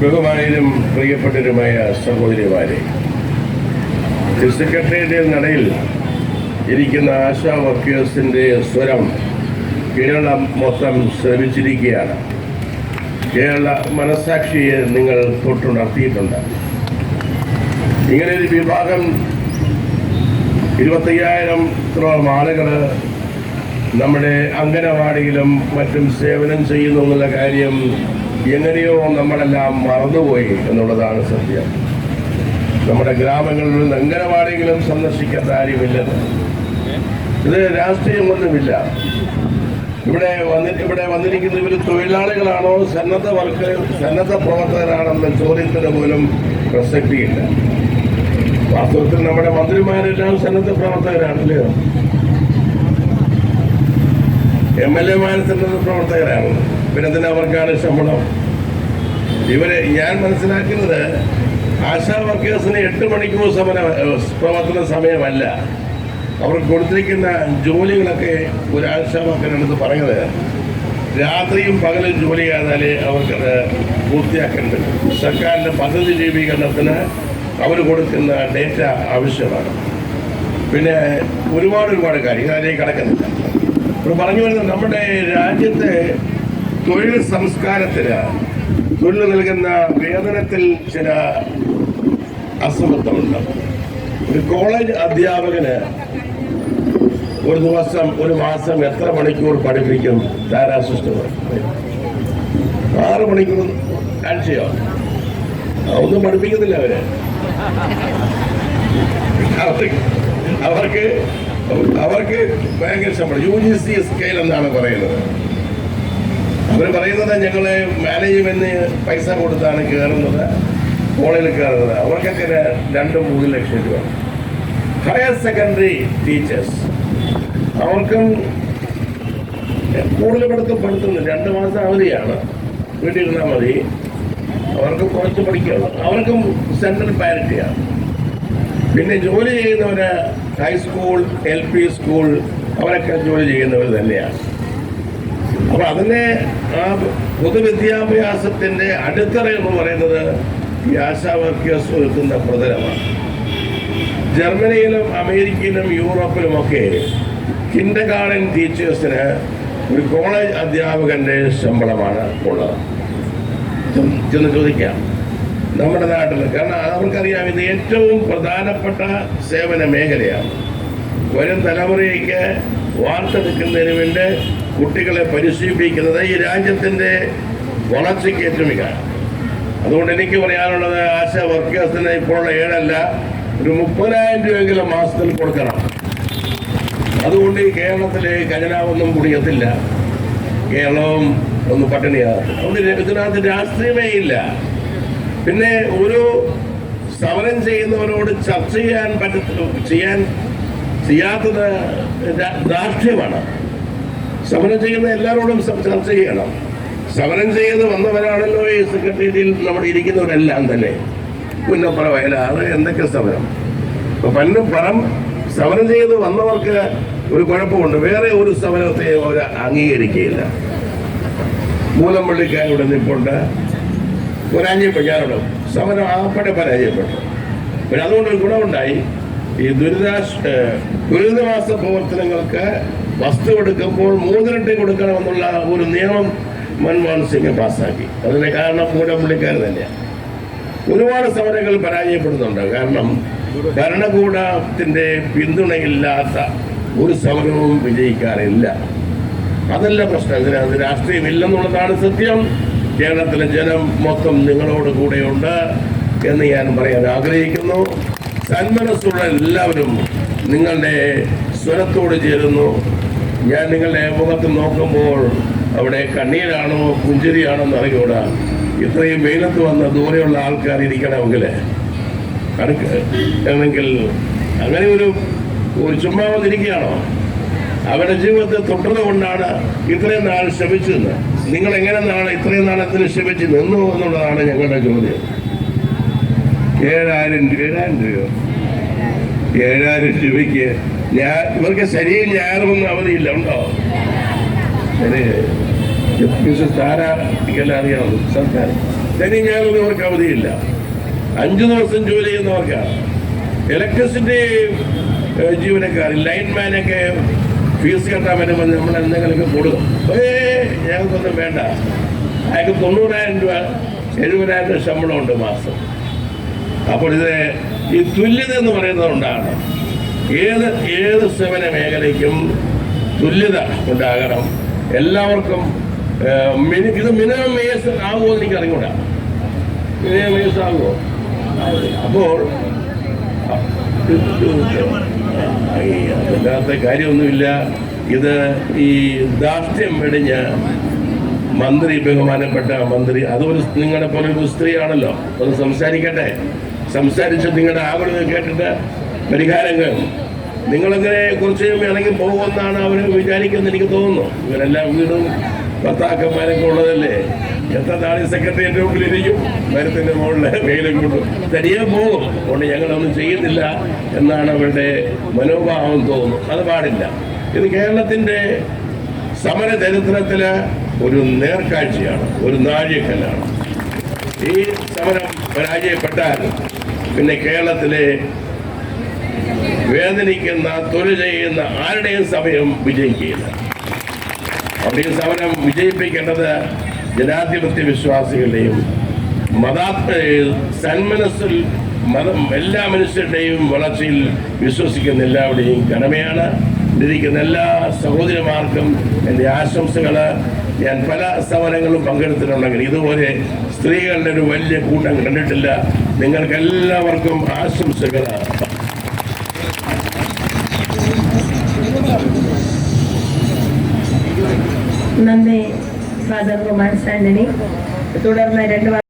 ബഹുമാനും പ്രിയപ്പെട്ടവരുമായ സഹോദരിമാരെ സെക്രട്ടേറിയറ്റിൽ നടയിൽ ഇരിക്കുന്ന ആശാ വർക്കേഴ്സിന്റെ സ്വരം കേരളം മൊത്തം ശ്രമിച്ചിരിക്കുകയാണ് കേരള മനസാക്ഷിയെ നിങ്ങൾ തൊട്ടുണർത്തിയിട്ടുണ്ട്. ഇങ്ങനെ ഒരു വിഭാഗം ഇരുപത്തയ്യായിരത്തോളം ആളുകൾ നമ്മുടെ അംഗനവാടിയിലും മറ്റും സേവനം ചെയ്യുന്നു എന്നുള്ള കാര്യം എങ്ങനെയോ നമ്മളെല്ലാം മറന്നുപോയി എന്നുള്ളതാണ് സത്യം. നമ്മുടെ ഗ്രാമങ്ങളിൽ നിന്ന് അംഗനവാടികളും സന്ദർശിക്കേണ്ട കാര്യമില്ലെന്ന് ഇത് രാഷ്ട്രീയമൊന്നുമില്ല. ഇവിടെ വന്നി ഇവിടെ വന്നിരിക്കുന്ന ഇവർ തൊഴിലാളികളാണോ സന്നദ്ധ വർക്ക് സന്നദ്ധ പ്രവർത്തകരാണെന്ന ചോദ്യത്തിന് പോലും പ്രസക്തിയില്ല. വാസ്തവത്തിൽ നമ്മുടെ മന്ത്രിമാരെല്ലാം സന്നദ്ധ പ്രവർത്തകരാണല്ലേ? എം എൽ എമാർ സന്നദ്ധ പ്രവർത്തകരാണ്. പിന്നെ തന്നെ അവർക്കാണ് ശമ്പളം. ഇവരെ ഞാൻ മനസ്സിലാക്കുന്നത് ആശാ വർക്കേഴ്സിന് എട്ട് മണിക്കൂർ സമര പ്രവർത്തന സമയമല്ല. അവർക്ക് കൊടുത്തിരിക്കുന്ന ജോലികളൊക്കെ ഒരു ആശാ വർക്കറെടുത്ത് പറയുന്നത് രാത്രിയും പകലും ജോലി ചെയ്താലേ അവർക്കത് പൂർത്തിയാക്കേണ്ടത്. സർക്കാരിന്റെ പദ്ധതി രൂപീകരണത്തിന് അവർ കൊടുക്കുന്ന ഡേറ്റ ആവശ്യമാണ്. പിന്നെ ഒരുപാട് ഒരുപാട് കാര്യങ്ങൾ അതിലേക്ക് കടക്കുന്നില്ല. ഇപ്പോൾ പറഞ്ഞു വരുന്നത് നമ്മുടെ രാജ്യത്തെ തൊഴിൽ സംസ്കാരത്തിന് തൊഴിൽ നൽകുന്ന വേതനത്തിൽ ചില അസമത്വമുണ്ട്. ഒരു കോളേജ് അധ്യാപകന് ഒരു ദിവസം ഒരു മാസം എത്ര മണിക്കൂർ പഠിപ്പിക്കും? ധാരാശിഷ്ടം ആറ് മണിക്കൂർ ആഴ്ചയോ ഒന്നും പഠിപ്പിക്കുന്നില്ല അവർ. അവർക്ക് അവർക്ക് ഭയങ്കര ശമ്പളം. യു ജി സി സ്കെയിൽ എന്നാണ് പറയുന്നത്. അവർ പറയുന്നത് ഞങ്ങളെ മാനേജ്മെന്റ് പൈസ കൊടുത്താണ് കയറുന്നത് കോളേജിൽ കയറുന്നത് അവർക്കൊക്കെ രണ്ട് മൂന്ന് ലക്ഷം രൂപ. ഹയർ സെക്കൻഡറി ടീച്ചേഴ്സ് അവർക്കും കൂടുതൽ പഠിത്തം പഠിത്തുന്നു രണ്ട് മാസം അവധിയാണ്. വീട്ടിൽ ഇരുന്നാൽ മതി. അവർക്ക് കുറച്ച് പഠിക്കണം അവർക്കും സെൻട്രൽ പാരിറ്റിയാണ് പിന്നെ ജോലി ചെയ്യുന്നവര് ഹൈസ്കൂൾ എൽ പി സ്കൂൾ അവരൊക്കെ ജോലി ചെയ്യുന്നവർ തന്നെയാണ് അപ്പൊ അതിനെ ആ പൊതുവിദ്യാഭ്യാസത്തിന്റെ അടിത്തറ എന്ന് പറയുന്നത് ഈ ആശാ വർക്കേഴ്സ് ഒരുക്കുന്ന പ്രതലമാണ്. ജർമ്മനിയിലും അമേരിക്കയിലും യൂറോപ്പിലും ഒക്കെ കിൻഡർ ഗാർഡൻ ടീച്ചേഴ്സിന് ഒരു കോളേജ് അധ്യാപകന്റെ ശമ്പളമാണ് ഉള്ളത്. ചെന്ന് ചോദിക്കാം. നമ്മുടെ നാട്ടിൽ കാരണം അവർക്കറിയാം ഇത് ഏറ്റവും പ്രധാനപ്പെട്ട സേവന മേഖലയാണ്. വരും തലമുറയ്ക്ക് വാർത്തെടുക്കുന്നതിന് വേണ്ടി കുട്ടികളെ പരിശീലിപ്പിക്കുന്നത് ഈ രാജ്യത്തിന്റെ വളർച്ചയ്ക്ക് ഏറ്റവും മികമാണ് അതുകൊണ്ട് എനിക്ക് പറയാനുള്ളത് ആശ വർക്കേഴ്സിന് ഇപ്പോഴുള്ള ഏഴല്ല ഒരു മുപ്പതിനായിരം രൂപയെങ്കിലും മാസത്തിൽ കൊടുക്കണം. അതുകൊണ്ട് ഈ കേരളത്തിലെ ഖജനാവൊന്നും കുടിയത്തില്ല കേരളവും ഒന്ന് പട്ടിണിയാകും അതുകൊണ്ട് ഇതിനകത്ത് രാഷ്ട്രീയമേ ഇല്ല. പിന്നെ ഒരു സമരം ചെയ്യുന്നവരോട് ചർച്ച ചെയ്യാൻ പറ്റ ചെയ്യാൻ ചെയ്യാത്തത് രാഷ്ട്രീയമാണ്. സമരം ചെയ്യുന്ന എല്ലാവരോടും ചർച്ച ചെയ്യണം. സമരം ചെയ്ത് വന്നവരാണല്ലോ ഈ സെക്രട്ടേറിയറ്റിൽ നമ്മൾ ഇരിക്കുന്നവരെല്ലാം തന്നെ. പുന്നപ്പുറ വയലാറ് എന്തൊക്കെ സമരം. ഇപ്പൊ പന്നും പണം സമരം ചെയ്ത് വന്നവർക്ക് ഒരു കുഴപ്പമുണ്ട്. വേറെ ഒരു സമരത്തെ അവർ അംഗീകരിക്കുകയില്ല. മൂലമ്പള്ളിക്കാരുടെ നിപ്പുണ്ട് പരാജയപ്പെട്ടു ഞാനോട് സമരം ആപ്പടെ പരാജയപ്പെട്ടു. പിന്നെ അതുകൊണ്ട് ഗുണമുണ്ടായി. ഈ ദുരിതാശ ദുരിതവാസ പ്രവർത്തനങ്ങൾക്ക് വസ്തു എടുക്കുമ്പോൾ മൂന്നിരട്ടി കൊടുക്കണമെന്നുള്ള ഒരു നിയമം മൻമോഹൻ സിംഗ് പാസ്സാക്കി. അതിന് കാരണം മൂലമ്പള്ളിക്കാർ തന്നെയാണ് ഒരുപാട് സമരങ്ങൾ പരാജയപ്പെടുന്നുണ്ട്. കാരണം ഭരണകൂടത്തിന്റെ പിന്തുണയില്ലാത്ത ഒരു സമരവും വിജയിക്കാറില്ല. അതല്ല പ്രശ്നം. ഇതിനകത്ത് രാഷ്ട്രീയമില്ലെന്നുള്ളതാണ് സത്യം. കേരളത്തിലെ ജനം മൊത്തം നിങ്ങളോട് കൂടെയുണ്ട് എന്ന് ഞാൻ പറയാൻ ആഗ്രഹിക്കുന്നു. സന്മനസ്സുള്ള എല്ലാവരും നിങ്ങളുടെ സ്വരത്തോട് ചേരുന്നു. ഞാൻ നിങ്ങളുടെ മുഖത്ത് നോക്കുമ്പോൾ അവിടെ കണ്ണീരാണോ പുഞ്ചിരിയാണോ എന്ന് അറിയൂടാ ഇത്രയും വെയിലത്ത് വന്ന ദൂരെയുള്ള ആൾക്കാർ ഇരിക്കണമെങ്കിൽ. അടുക്കണമെങ്കിൽ അങ്ങനെ ഒരു ഒരു ചുമ്മാ വന്നിരിക്കുകയാണോ? അവരുടെ ജീവിതത്തെ തൊട്ടത് കൊണ്ടാണ് ഇത്രയും നാൾ ശ്രമിച്ചത് നിങ്ങൾ എങ്ങനെ നാളെ ഇത്രയും നാളത്തിന് ശ്രമിച്ച് നിന്നു എന്നുള്ളതാണ് ഞങ്ങളുടെ ചോദ്യം. ഏഴായിരം ഏഴായിരം രൂപയോ? ഏഴായിരം രൂപയ്ക്ക് ഇവർക്ക് ശരിയിൽ ഞായറുമൊന്നും അവധിയില്ല ഉണ്ടോ? എനിക്കെല്ലാം അറിയാമോ സർക്കാർ. ശനി ഞായറും ഇവർക്ക് അവധിയില്ല. അഞ്ചു ദിവസം ജോലി ചെയ്യുന്നവർക്കാണ് ഇലക്ട്രിസിറ്റി ജീവനക്കാർ ലൈൻമാനൊക്കെ ഫീസ് കെട്ടാൻ വരുമ്പോൾ നമ്മൾ എന്തെങ്കിലുമൊക്കെ കൊടുക്കും. ഏ ഞങ്ങൾക്കൊന്നും വേണ്ട. അയാൾക്ക് തൊണ്ണൂറായിരം രൂപ എഴുപതിനായിരം രൂപ ശമ്പളമുണ്ട് മാസം. അപ്പോൾ ഇത് ഈ തുല്യത എന്ന് പറയുന്നത് കൊണ്ടാണ്. ഏത് ഏത് സേവന മേഖലയ്ക്കും തുല്യത ഉണ്ടാകണം. എല്ലാവർക്കും മിനി- ഇത് മിനിമം വേസ് ആകുമോ എന്ന് എനിക്ക് അറിഞ്ഞൂടാ. മിനിമം വേസ് ആകുമോ? അപ്പോൾ അതിനകത്ത് കാര്യമൊന്നുമില്ല. ഇത് ഈ ദാർഢ്യം വെടിഞ്ഞ് മന്ത്രി ബഹുമാനപ്പെട്ട മന്ത്രി അതൊരു നിങ്ങളുടെ പോലെ ഒരു സ്ത്രീയാണല്ലോ. അത് സംസാരിക്കട്ടെ. സംസാരിച്ച് നിങ്ങളുടെ ആഗ്രഹം കേട്ടിട്ട് പരിഹാരങ്ങൾ. നിങ്ങളങ്ങനെ കുറച്ച് ഇണങ്ങി പോകുമെന്നാണ് അവർ വിചാരിക്കുന്നത് എനിക്ക് തോന്നുന്നു. ഇവരെല്ലാം വീടും ഭർത്താക്കന്മാരൊക്കെ ഉള്ളതല്ലേ? എത്ര നാളെ സെക്രട്ടേറിയറ്റ് മുമ്പിലിരിക്കും മരത്തിന്റെ മുകളിൽ വെയിലും കൊണ്ടു തനിയെ പോകും. അതുകൊണ്ട് ഞങ്ങളൊന്നും ചെയ്യുന്നില്ല എന്നാണ് അവരുടെ മനോഭാവം തോന്നുന്നു. അത് പാടില്ല. ഇത് കേരളത്തിന്റെ സമര ചരിത്രത്തിൽ ഒരു നേർക്കാഴ്ചയാണ് ഒരു നാഴികക്കല്ലാണ്. ഈ സമരം പരാജയപ്പെട്ടാൽ പിന്നെ കേരളത്തിലെ വേദനിക്കുന്ന തൊഴിൽ ചെയ്യുന്ന ആരുടെയും സമയം വിജയിക്കുകയില്ല അവിടെയും സമരം വിജയിപ്പിക്കേണ്ടത് ജനാധിപത്യ വിശ്വാസികളുടെയും മതാത്മ സന്മനസ്സിൽ മതം എല്ലാ മനുഷ്യരുടെയും വളർച്ചയിൽ വിശ്വസിക്കുന്ന എല്ലാവരുടെയും കടമയാണ്. ഇരിക്കുന്ന എല്ലാ സഹോദരിമാർക്കും എന്റെ ആശംസകൾ ഞാൻ പല സമരങ്ങളും പങ്കെടുത്തിട്ടുണ്ടെങ്കിൽ ഇതുപോലെ സ്ത്രീകളുടെ ഒരു വലിയ കൂട്ടം കണ്ടിട്ടില്ല. നിങ്ങൾക്ക് എല്ലാവർക്കും ആശംസകൾ നന്ദി ഫാദർ റൊമാൻസ് ആന്റണി തുടർന്ന് രണ്ട്